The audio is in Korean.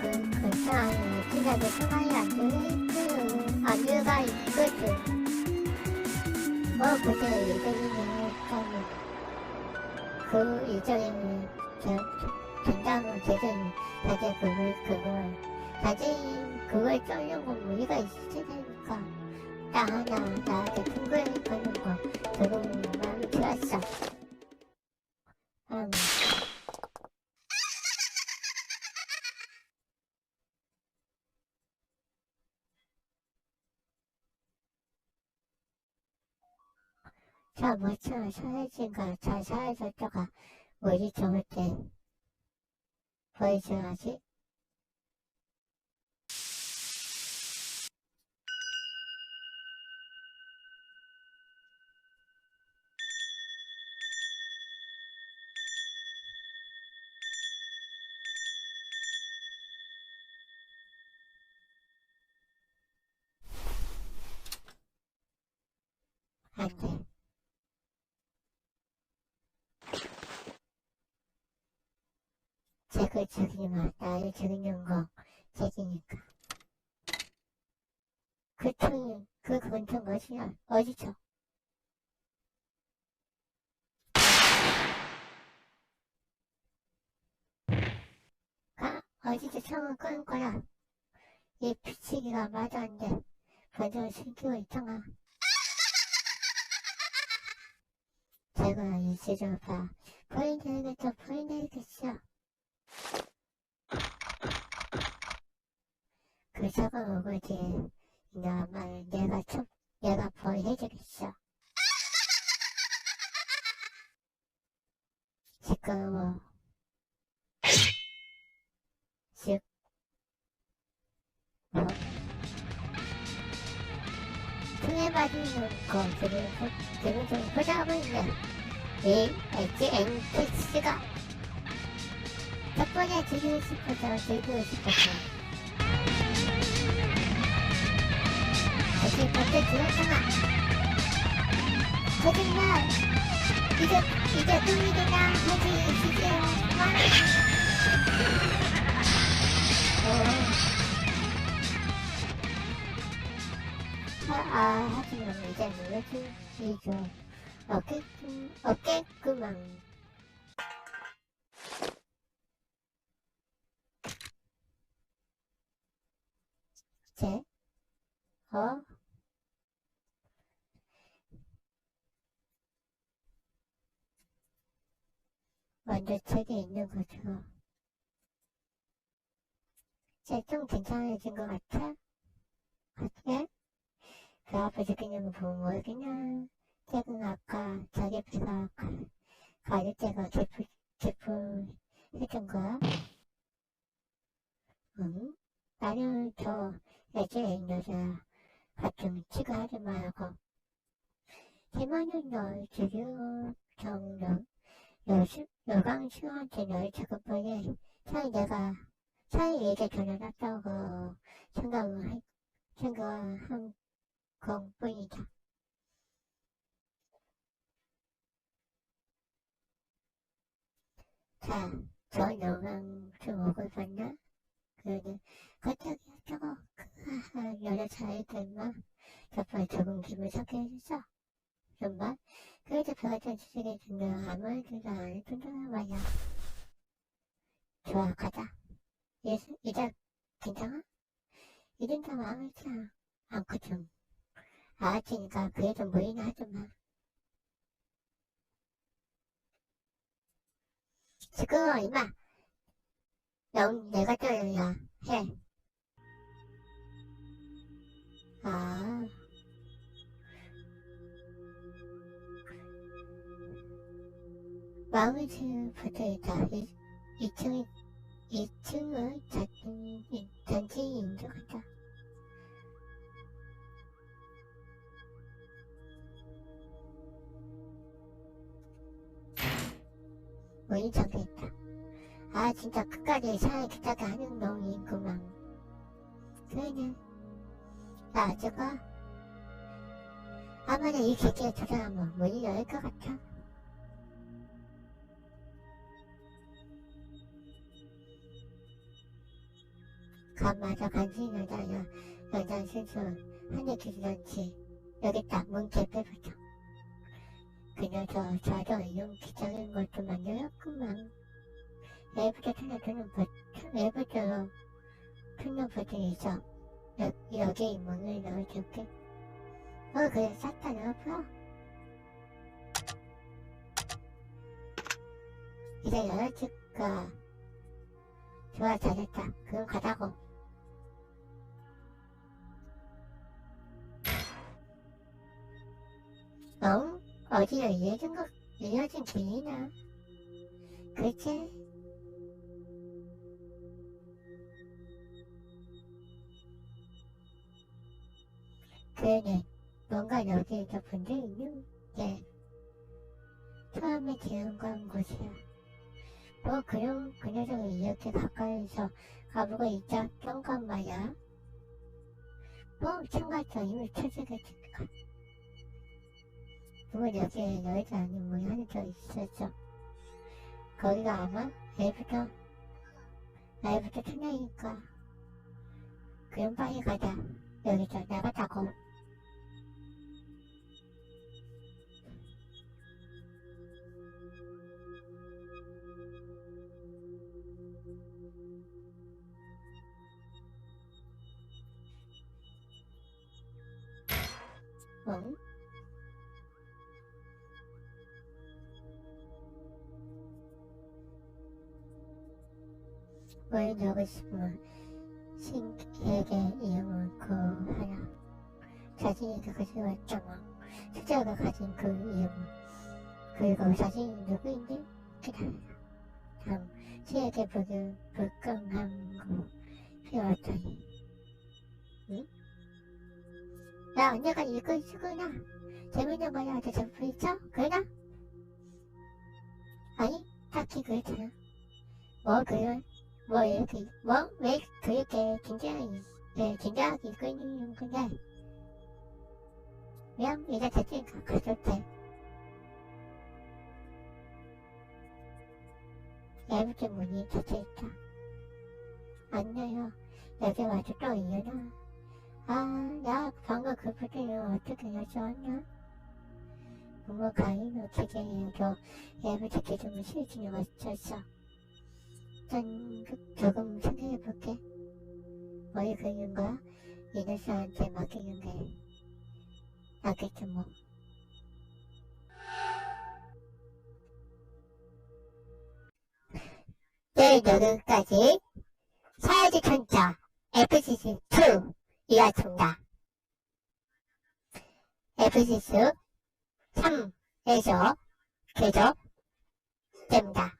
그 결정하는 기자들 생각이 안 되는 그 아주가 있거든. 뭐 그저 일정이면 그 일정이면 전장으로 대전이 다들 그걸 그걸 다들 그걸 쫄려고 무리가 있을 테니까 나 하나 나한테 큰걸 거는 거 그거 마음에 들었어. 음. 자, 뭐처럼 사회진과 자, 사회절도가 우리 좋을 때 보여줘야지. 안 돼. 책을 죽이면 나를 죽이는 거 책이니까. 그 총이, 그 권총 어디야? 어디죠? 가, 어디서 총을 끄는 거야? 이 피치기가 말도 안 돼. 번쩍을 숨기고 있잖아. 제가 이 시절 봐. 보인다겠죠, 보인다겠죠. 그 작은 오거지 나만 내가 좀 내가 보여주겠어. 시끄러워. 즉 뭐? 등에 맞는 거 지금 보- 지금 좀 보자고 있네. 이 HNTC가 덕분에 즐기고 싶어서 즐기고 싶어서 다시 곁에 들었잖아. 거짓말. 이제 이제 돈이 되냐? 해지 주세요. 아, 아, 하지만 이제 뭐지? 이죠. 어깨, 어깨구멍. 제, 어? 책에 있는 거죠. 쟤좀 괜찮아진 것 같아? 어떻게? 그 적혀있는 거 보면? 책은 아까 자기 앞에서 가릴 때가 제품, 제품 해준 거야? 응? 나는 저 애초에 여자 같은 취급하지 말고 대만은 널 지금 정령 여시, 여강 신한테 널 작업하게 차라리 내가 차라리 전혀 낫다고 생각을 할, 생각을 한 것뿐이다. 자, 저 여강 좀 먹을 봤나? 그러니 갑자기 저거 그 여자 차이들만 저번에 적은 기분 좋게 해줬어. 정말 그래도 좀 지지게 준다 아무 말도 안 해준다는 말이야. 좋아 가자. 이제, 이제 괜찮아? 이젠 다 마음에 들어. 않거든. 알았으니까 그래도 뭐이나 하지마. 지금 이마 영 내가 떠야 해. 아. 마음의 지금 붙어있다. 2층, 2층을 전체, 전체 인정한다. 문이 잠겨있다. 아, 진짜 끝까지 사회 기타가 하는 놈이 있구만. 그냥 나주가 아마도 이 새끼가 조사하면 문이 열릴 것 같아. 간마저 간신히 여자야 여자 신수 한대 기지런치 여기 딱 문개 빼보자. 그녀 저 저저 이용 기적인 것도 만들었구만. 내부터 틀려주는 버, 내부터 틀는 버튼이 있어. 여, 여기 이 문을 넣어줄게. 어, 그래, 싹다 넣어봐. 이제 열어줄까. 좋아, 잘했다. 그럼 가자고. 어? 어디로 이어진 거, 이어진 길이나. 그치? 그는 뭔가 여기에서 본적 있는 게 처음에 지은 곳이야. 뭐 그럼 그 녀석을 이렇게 가까이서 가보고 있었던 건 말야. 뭐 참가서 이미 쳐지겠지니까. 누군 여기에 여자 아닌 뭐 하는 적 있었죠. 거기가 아마 애부터 애부터 천냥이니까. 그럼 빨리 가자. 여기서 나갔다고. 응? 뭘 하고 싶으면 신에게 이름을 그 하나 자신이 그 가지고 왔잖아 수자가 가진 그 이름 그리고 자신이 누구인지 기다려 다음 신에게 불끈한 거 필요하다니 응? 야 언니가 이거 있구나 재밌는 거야 아주 전부 있어? 그러나? 아니 딱히 그렇잖아 뭐 그런 뭐 이렇게 뭐왜 그렇게 긴장이 네, 긴장하게 있는 건데 그냥 이제 됐으니까 가줄게 애부터 문이 닫혀있다. 안 열려. 여기 와서 또 일어나 아나 방금 그 부분을 어떻게 여쭤왔냐? 부모 가인을 기계에도 애부터 기둥을 실증에 맞췄어 전 조금 생각해 볼게. 뭘 그리는 거야? 이너스한테 맡기는 게 낫겠지 뭐. 네, 여기까지 사야지 천자 FCC2 이어집니다. FCC 3에서 계속 됩니다.